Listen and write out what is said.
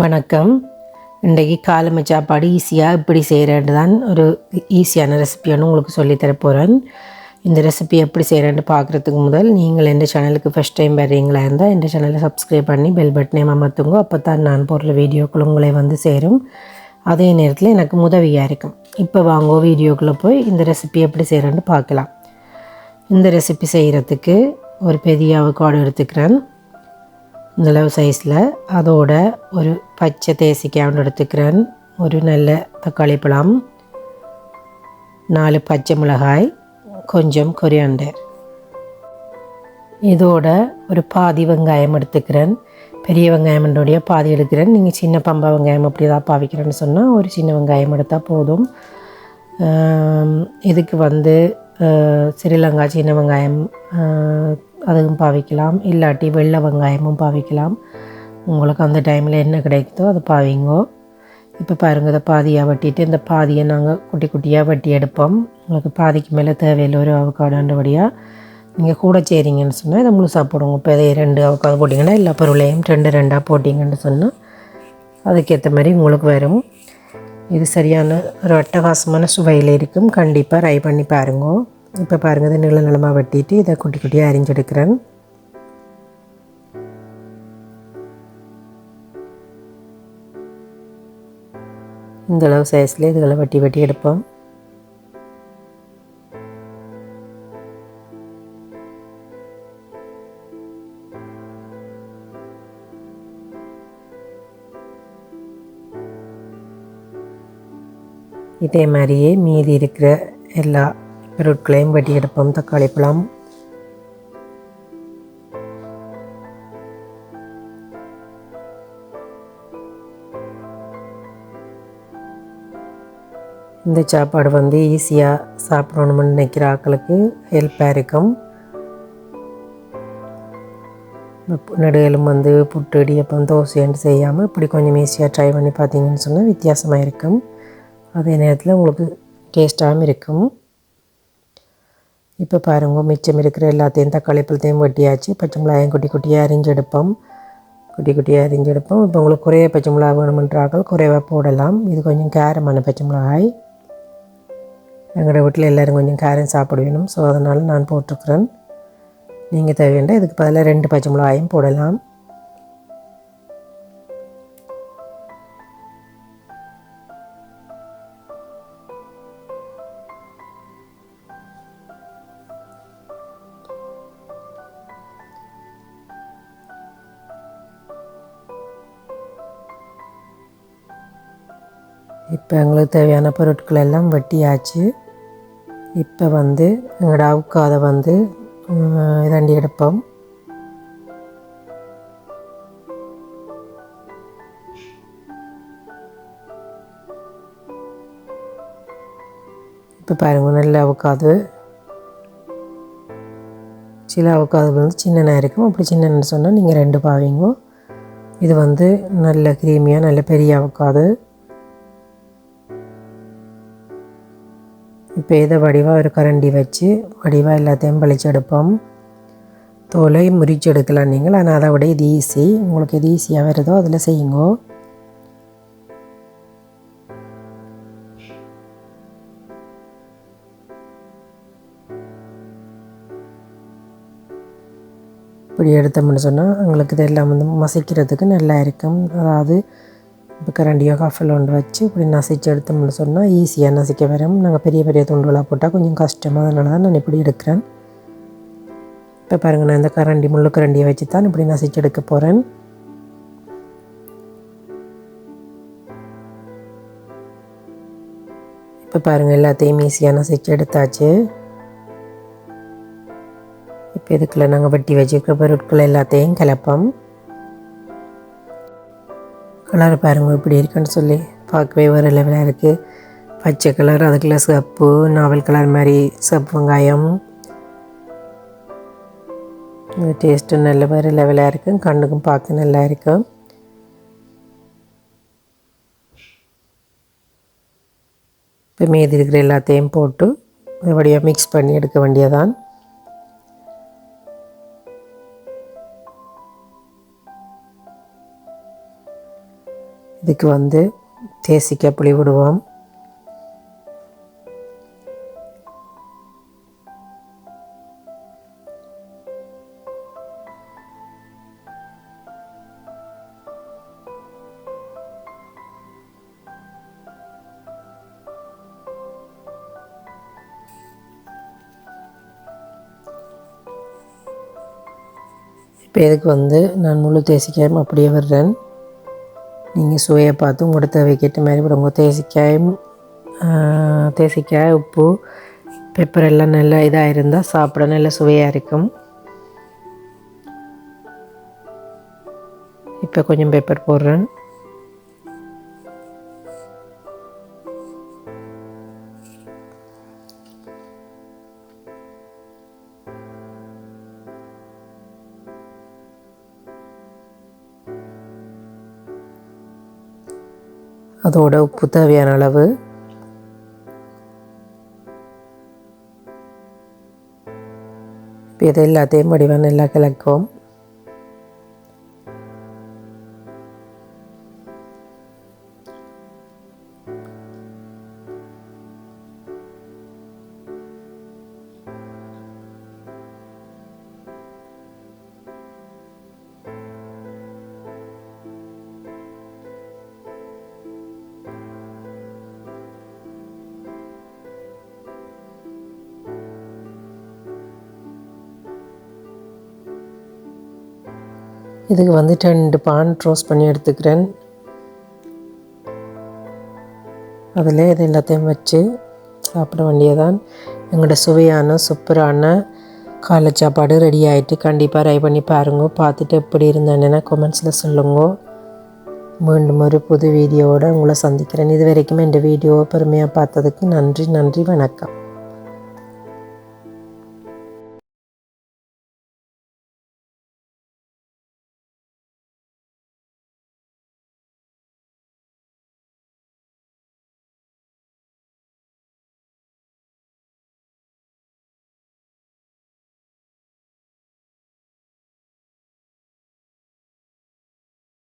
வணக்கம். இன்றைக்கு காலமை சாப்பாடு ஈஸியாக இப்படி செய்கிறேன்னு தான் ஒரு ஈஸியான ரெசிபியான உங்களுக்கு சொல்லித்தர போகிறேன் இந்த ரெசிபி எப்படி செய்கிறேன்னு பார்க்குறதுக்கு முதல் நீங்கள் எந்த சேனலுக்கு ஃபஸ்ட் டைம் வர்றீங்களா இருந்தால் எந்த சேனலை சப்ஸ்கிரைப் பண்ணி பெல் பட்டனை அமர்த்துங்க. அப்போ தான் நான் போடுற வீடியோக்கள் உங்களை வந்து சேரும். அதே நேரத்தில் எனக்கு உதவியாக இருக்கும். இப்போ வாங்கோ வீடியோக்குள்ளே போய் இந்த ரெசிபி எப்படி செய்கிறேன்னு பார்க்கலாம். இந்த ரெசிபி செய்கிறதுக்கு ஒரு பெரிய அவக்காடு எடுத்துக்கிறேன். இந்த அளவு சைஸில் அதோட ஒரு பச்சை தேசிக்காய் எடுத்துக்கிறேன். ஒரு நல்ல தக்காளி பழம். நாலு பச்சை மிளகாய். கொஞ்சம் கொரியாண்டர் இதோட ஒரு பாதி வெங்காயம் எடுத்துக்கிறேன். பெரிய வெங்காயம்னுடைய பாதி எடுக்கிறேன். நீங்கள் சின்ன பம்பா வெங்காயம் அப்படி தான் பாவிக்கிறேன்னு சொன்னால் ஒரு சின்ன வெங்காயம் எடுத்தால் போதும். இதுக்கு வந்து ஸ்ரீலங்கா சின்ன வெங்காயம் அதுவும் பாவிக்கலாம். இல்லாட்டி வெள்ளை வெங்காயமும் பாவிக்கலாம். உங்களுக்கு அந்த டைமில் என்ன கிடைக்குதோ அதை பாவிங்கோ. இப்போ பாருங்கள் இதை பாதியாக வெட்டிட்டு இந்த பாதியை நாங்கள் குட்டி குட்டியாக வெட்டி எடுப்போம். உங்களுக்கு பாதிக்கு மேலே தேவையில்லை ஒரு அவக்காடுன்றபடியாக நீங்கள் கூட செய்கிறீங்கன்னு சொன்னால் இதை முழுசாக போடுங்க. இப்போ இதை ரெண்டு அவக்காடு போட்டிங்கன்னா எல்லா பொருளையும் ரெண்டு ரெண்டாக போட்டிங்கன்னு சொன்னால் அதுக்கேற்ற மாதிரி உங்களுக்கு வரும். இது சரியான ஒரு அட்டகாசமான சுவையில் இருக்கும். கண்டிப்பாக ட்ரை பண்ணி பாருங்க. இப்போ பாருங்கள் இதை நீள நிலமாக வெட்டிட்டு இதை குட்டி குட்டியாக அரிஞ்செடுக்கிறேன். இந்த அளவு சைஸில் இதுகளை வட்டி வெட்டி எடுப்போம். இதே மாதிரியே மீதி இருக்கிற எல்லா பொருட்களையும் வெட்டி எடுப்போம் தக்காளி பழம். இந்த சாப்பாடு வந்து ஈஸியாக சாப்பிடணும்னு நினைக்கிற ஆட்களுக்கு ஹெல்ப்பாக இருக்கும். நடுகளும் வந்து புட்டு இடியப்பம் தோசைன்னு செய்யாமல் இப்படி கொஞ்சம் ஈஸியாக ட்ரை பண்ணி பார்த்தீங்கன்னு சொன்னால் வித்தியாசமாக இருக்கும். அதே நேரத்தில் உங்களுக்கு டேஸ்ட்டாகவும் இருக்கும். இப்போ பாருங்க மிச்சம் இருக்கிற எல்லாத்தையும் தக்காளி பழத்தையும் வெட்டியாச்சு. பச்சை மிளகாயும் குட்டி குட்டியாக அரிஞ்செடுப்போம் குட்டி குட்டியாக அரிஞ்செடுப்போம் இப்போ உங்களுக்கு குறைய பச்சை மிளகா வேணுமென்றார்கள் குறைவாக போடலாம். இது கொஞ்சம் காரமான பச்சை மிளகாய். எங்களோட வீட்டில் எல்லோரும் கொஞ்சம் காரம் சாப்பிட வேணும் ஸோ அதனால் நான் போட்டிருக்கிறேன். நீங்கள் தேவையான இதுக்கு பதிலாக ரெண்டு பச்சை மிளகாயும் போடலாம். இப்போ எங்களுக்கு தேவையான பொருட்கள் எல்லாம் வெட்டியாச்சு. இப்போ வந்து எங்களோட அவுக்காதை வந்து ம், இரண்டி எடுப்போம். இப்போ பாருங்க நல்ல அவுக்காது. சில அவுக்காது வந்து சின்னனாக இருக்கும். அப்படி சின்னன்னு சொன்னால் நீங்கள் ரெண்டு பாவீங்க. இது வந்து நல்ல கிரீமியாக நல்ல பெரிய அவுக்காது. இப்போ இதை வடிவாக ஒரு கரண்டி வச்சு வடிவாக எல்லாத்தையும் பழிச்செடுப்போம் தோலை முறிச்சு எடுக்கலாம் நீங்கள். ஆனால் அதை விட இது ஈஸி உங்களுக்கு எது ஈஸியாக வருதோ அதில் செய்யுங்க. இப்படி எடுத்தோம்னு சொன்னால் உங்களுக்கு இதெல்லாம் வந்து மசிக்கிறதுக்கு நல்லா இருக்கும். அதாவது இப்போ கரண்டியோ கஃபில் ஒன்று வச்சு இப்படி நசைச்சு எடுத்தோம்னு சொன்னால் ஈஸியாக நசிக்க வரும். நாங்கள் பெரிய பெரிய துண்டுகளாக போட்டால் கொஞ்சம் கஷ்டமாக அதனால தான் நான் இப்படி எடுக்கிறேன். இப்போ பாருங்கள் நான் இந்த கரண்டி முள்ளு கரண்டியை வச்சு தான் இப்படி நசைச்சு எடுக்க போகிறேன் இப்போ பாருங்கள் எல்லாத்தையும் ஈஸியாக நசைச்சு எடுத்தாச்சு. இப்போ இதுக்குள்ளே நாங்கள் வெட்டி வச்சுருக்க பொருட்கள் எல்லாத்தையும் கலப்போம். கலர் பாருங்க இப்படி இருக்குன்னு சொல்லி பார்க்கவே ஒரு லெவலாக இருக்குது பச்சை கலர் அதுக்குள்ளே சிவப்பு நாவல் கலர் மாதிரி சப்பு வெங்காயம். இது டேஸ்ட்டும் நல்ல மாதிரி லெவலாக இருக்கும் கண்ணுக்கும் பார்க்க நல்லா இருக்கும் இப்போ மீதி இருக்கிற எல்லாத்தையும் போட்டு மறுபடியும் மிக்ஸ் பண்ணி எடுக்க வேண்டியதான் இதுக்கு வந்து தேசிக்க புளி விடுவோம் இப்போ இதுக்கு வந்து நான் முழு தேசிக்காமல் அப்படியே வர்றேன். நீங்கள் சுவையை பார்த்து உங்களோட தேவைக்கேற்ற மாதிரி போடுங்க. தேசிக்காயும் தேசிக்காய் உப்பு பெப்பர் எல்லாம் நல்லா இதாக இருந்தால் சாப்பிட நல்ல சுவையாக இருக்கும். இப்போ கொஞ்சம் பெப்பர் போடுறேன். அதோட உப்பு தேவையான அளவு. இப்போ இது எல்லாத்தையும் வடிவாக நல்லா கலக்கும் இதுக்கு வந்து ரெண்டு பான் ரோஸ்ட் பண்ணி எடுத்துக்கிறேன். அதில் இது எல்லாத்தையும் வச்சு சாப்பிட வேண்டியதான் எங்களோட சுவையான சூப்பரான காலை சாப்பாடு ரெடி ஆகிட்டு கண்டிப்பாக ட்ரை பண்ணி பாருங்க. பார்த்துட்டு எப்படி இருந்தேன்னா கமெண்ட்ஸில் சொல்லுங்க. மீண்டும் ஒரு புது வீடியோவோட உங்களை சந்திக்கிறேன். இது வரைக்கும் என் வீடியோவை பொறுமையாக பார்த்ததுக்கு நன்றி நன்றி வணக்கம்.